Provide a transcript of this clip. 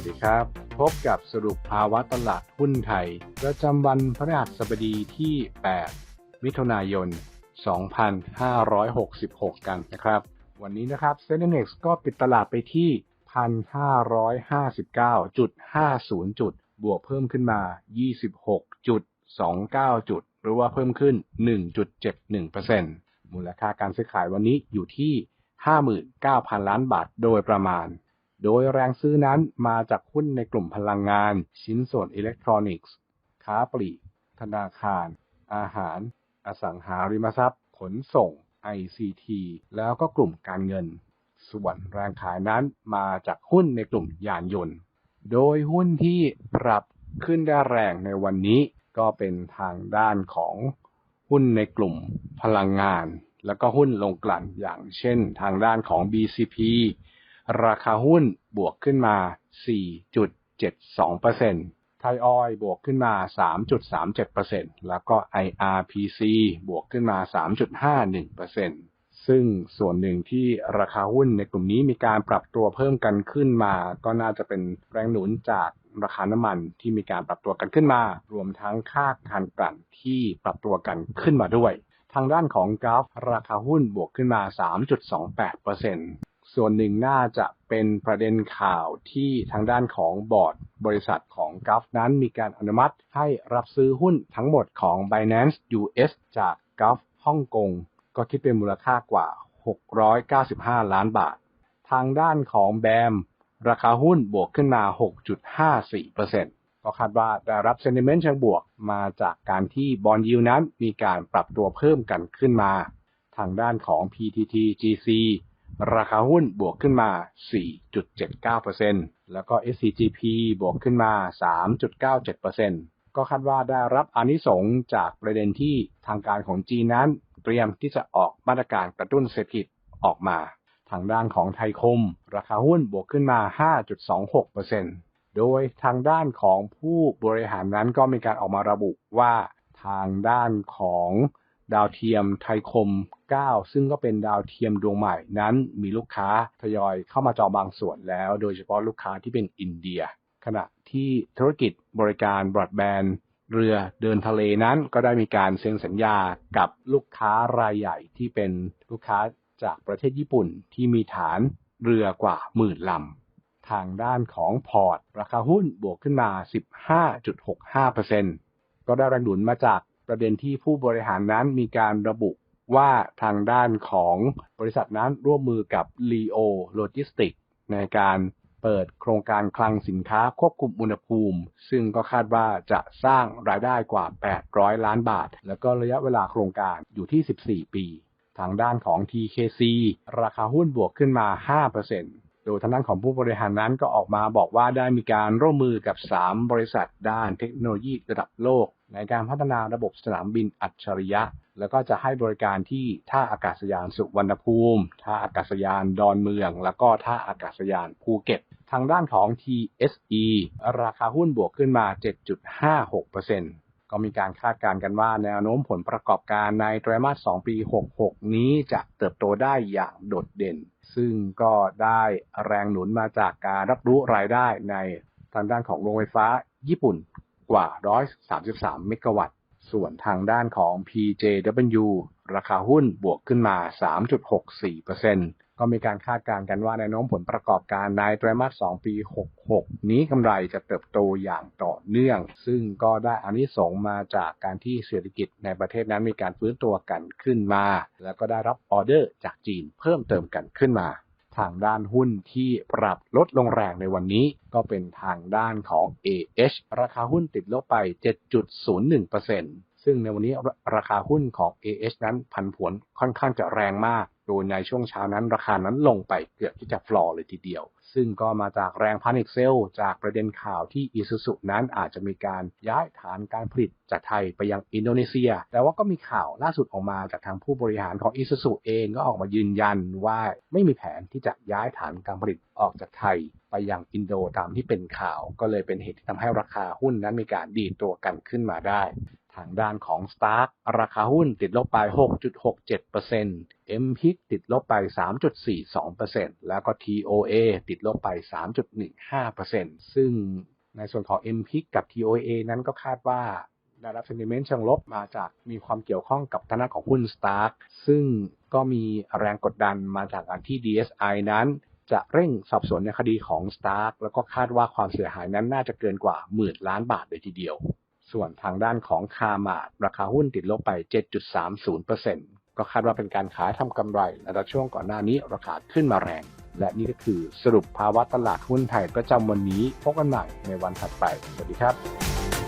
วัสดีครับ พบกับสรุปภาวะตลาดหุ้นไทย ประจำวันพฤหัสบดีที่ 8 มิถุนายน 2566 กันนะครับ วันนี้นะครับเซ็น X ก็ปิดตลาดไปที่ 1,559.50 จุด บวกเพิ่มขึ้นมา 26.29 จุด หรือว่าเพิ่มขึ้น 1.71%มูลค่าการซื้อขายวันนี้อยู่ที่ 59,000 ล้านบาทโดยประมาณ โดยแรงซื้อนั้นมาจากหุ้นในกลุ่มพลังงาน ชิ้นส่วนอิเล็กทรอนิกส์ ค้าปลีก ธนาคาร อาหาร อสังหาริมทรัพย์ ขนส่ง ICT แล้วก็กลุ่มการเงิน ส่วนแรงขายนั้นมาจากหุ้นในกลุ่มยานยนต์ โดยหุ้นที่ปรับขึ้นได้แรงในวันนี้ก็เป็นทางด้านของหุ้นในกลุ่มพลังงาน แล้วก็หุ้นลงกลั่นอย่างเช่นทางด้านของ BCP ราคาหุ้นบวกขึ้นมา 4.72%ไทยออยบวกขึ้นมา 3.37%แล้วก็ IRPC บวกขึ้นมา 3.51%ซึ่งส่วนหนึ่งที่ราคาหุ้นในกลุ่มนี้มีการปรับตัวเพิ่มกันขึ้นมา ก็น่าจะเป็นแรงหนุนจากราคาน้ำมันที่มีการปรับตัวกันขึ้นมา รวมทั้งค่าการกลั่นที่ปรับตัวกันขึ้นมาด้วย ทางด้านของกราฟราคาหุ้นบวกขึ้นมา 3.28% ส่วนหนึ่งน่าจะเป็นประเด็นข่าวที่ทางด้านของบอร์ดบริษัทของกราฟนั้นมีการอนุมัติให้รับซื้อหุ้นทั้งหมดของ Binance US จากกราฟฮ่องกง ก็คิดเป็นมูลค่ากว่า 695 ล้านบาท ทางด้านของแบมราคาหุ้นบวกขึ้นมา 6.54%ก็คาดว่าได้รับเซนิเมนต์เชิงบวกมาจากการที่บอลยิวนั้นมีการปรับตัวเพิ่มกันขึ้นมา ทางด้านของ PTT GC ราคาหุ้นบวกขึ้นมา 4.79%แล้วก็ SCGP บวกขึ้นมา 3.97%ก็คาดว่าได้รับอนิสงส์จากประเด็นที่ทางการของจีนนั้น เตรียมที่จะออกมาตรการกระตุ้นเศรษฐกิจออกมา ทางด้านของไทยคม ราคาหุ้นบวกขึ้นมา 5.26%โดยทางด้านของผู้บริหารนั้นก็มีการออกมาระบุว่าทางด้านของ ดาวเทียมไทยคม 9 ซึ่งก็เป็นดาวเทียมดวงใหม่นั้น มีลูกค้าทยอยเข้ามาจองบางส่วนแล้ว โดยเฉพาะลูกค้าที่เป็นอินเดีย ขณะที่ธุรกิจบริการบรอดแบนด์เรือเดินทะเลนั้นก็ได้มีการเซ็นสัญญากับลูกค้ารายใหญ่ที่เป็นลูกค้าจากประเทศญี่ปุ่นที่มีฐานเรือกว่าหมื่นลำ ทางด้านของพอร์ต ราคาหุ้นบวกขึ้นมา 15.65%ก็ได้แรงหนุนมาจาก ประเด็นที่ผู้บริหารนั้นมีการระบุว่าทางด้านของบริษัทนั้นร่วมมือกับ Leo Logistics ในการเปิดโครงการคลังสินค้าควบคุมอุณหภูมิ ซึ่งก็คาดว่าจะสร้างรายได้กว่า 800 ล้านบาท แล้วก็ระยะเวลาโครงการอยู่ที่ 14 ปี ทางด้านของ TKC ราคาหุ้นบวกขึ้นมา 5%โดยทางด้านของผู้บริหารนั้นก็ออกมาบอกว่าได้มีการร่วมมือกับ 3 บริษัทด้านเทคโนโลยีระดับโลก ในการพัฒนาระบบสนามบินอัจฉริยะ แล้วก็จะให้บริการที่ท่าอากาศยานสุวรรณภูมิ ท่าอากาศยานดอนเมือง แล้วก็ท่าอากาศยานภูเก็ต ทางด้านของ TSE ราคาหุ้นบวกขึ้นมา 7.56%ก็มีการคาดการณ์กันว่าแนวโน้มผลประกอบการในไตรมาส 2 ปี 66 นี้จะเติบโตได้อย่างโดดเด่น ซึ่งก็ได้แรงหนุนมาจากการรับรู้รายได้ในทางด้านของโรงไฟฟ้าญี่ปุ่น กว่า 133 เมกะวัตต์ ส่วนทางด้านของ PJW ราคาหุ้นบวกขึ้นมา 3.64%ก็มีการคาดการณ์กันว่าแนน้มผลประกอบการในไตรมาส 2 ปี 66 นี้กำไรจะเติบโตอย่างต่อเนื่อง ซึ่งก็ได้อานิสงมาจากการที่เศรษฐกิจในประเทศนั้นมีการฟื้นตัวกันขึ้นมา แล้วก็ได้รับออเดอร์จากจีนเพิ่มเติมกันขึ้นมา ทางด้านหุ้นที่ปรับลดลงแรงในวันนี้ ก็เป็นทางด้านของ AH ราคาหุ้นติดลบไป 7.01% ซึ่งในวันนี้ราคาหุ้นของ AH นั้นผันผวนค่อนข้างจะแรงมาก โดยในช่วงเช้านั้นราคานั้นลงไปเกือบที่จะฟลอร์เลยทีเดียว ซึ่งก็มาจากแรงพันิกเซลจากประเด็นข่าวที่อิซูซุนั้นอาจจะมีการย้ายฐานการผลิตจากไทยไปยังอินโดนีเซีย แต่ว่าก็มีข่าวล่าสุดออกมาจากทางผู้บริหารของอิซูซุเองก็ออกมายืนยันว่าไม่มีแผนที่จะย้ายฐานการผลิตออกจากไทยไปยังอินโดตามที่เป็นข่าว ก็เลยเป็นเหตุที่ทำให้ราคาหุ้นนั้นมีการดีดตัวกันขึ้นมาได้ ทางด้านของ Stark ราคาหุ้นติดลบไป 6.67% m p i c ติดลบไป 3.42%แล้วก็ TOA ติดลบไป 3.15%ซึ่งในส่วนของ m p i c กับ TOA นั้นก็คาดว่าได้รับ sentiment เชิงลบมาจากมีความเกี่ยวข้องกับทางด้าของหุ้น Stark ซึ่งก็มีแรงกดดันมาจากการที่ DSI นั้นจะเร่งสอบสวนในคดีของ Stark แล้วก็คาดว่าความเสียหายนั้นน่าจะเกินกว่าหมื่นล้านบาทเลยทีเดียว ส่วนทางด้านของคามาดราคาหุ้นติดลบไป 7.30%ก็คาดว่าเป็นการขายทำกำไรแลังจากช่วงก่อนหน้านี้ราคาขึ้นมาแรง และนี่ก็คือสรุปภาวะตลาดหุ้นไทยประจำวันนี้พบกันใหม่ในวันถัดไป สวัสดีครับ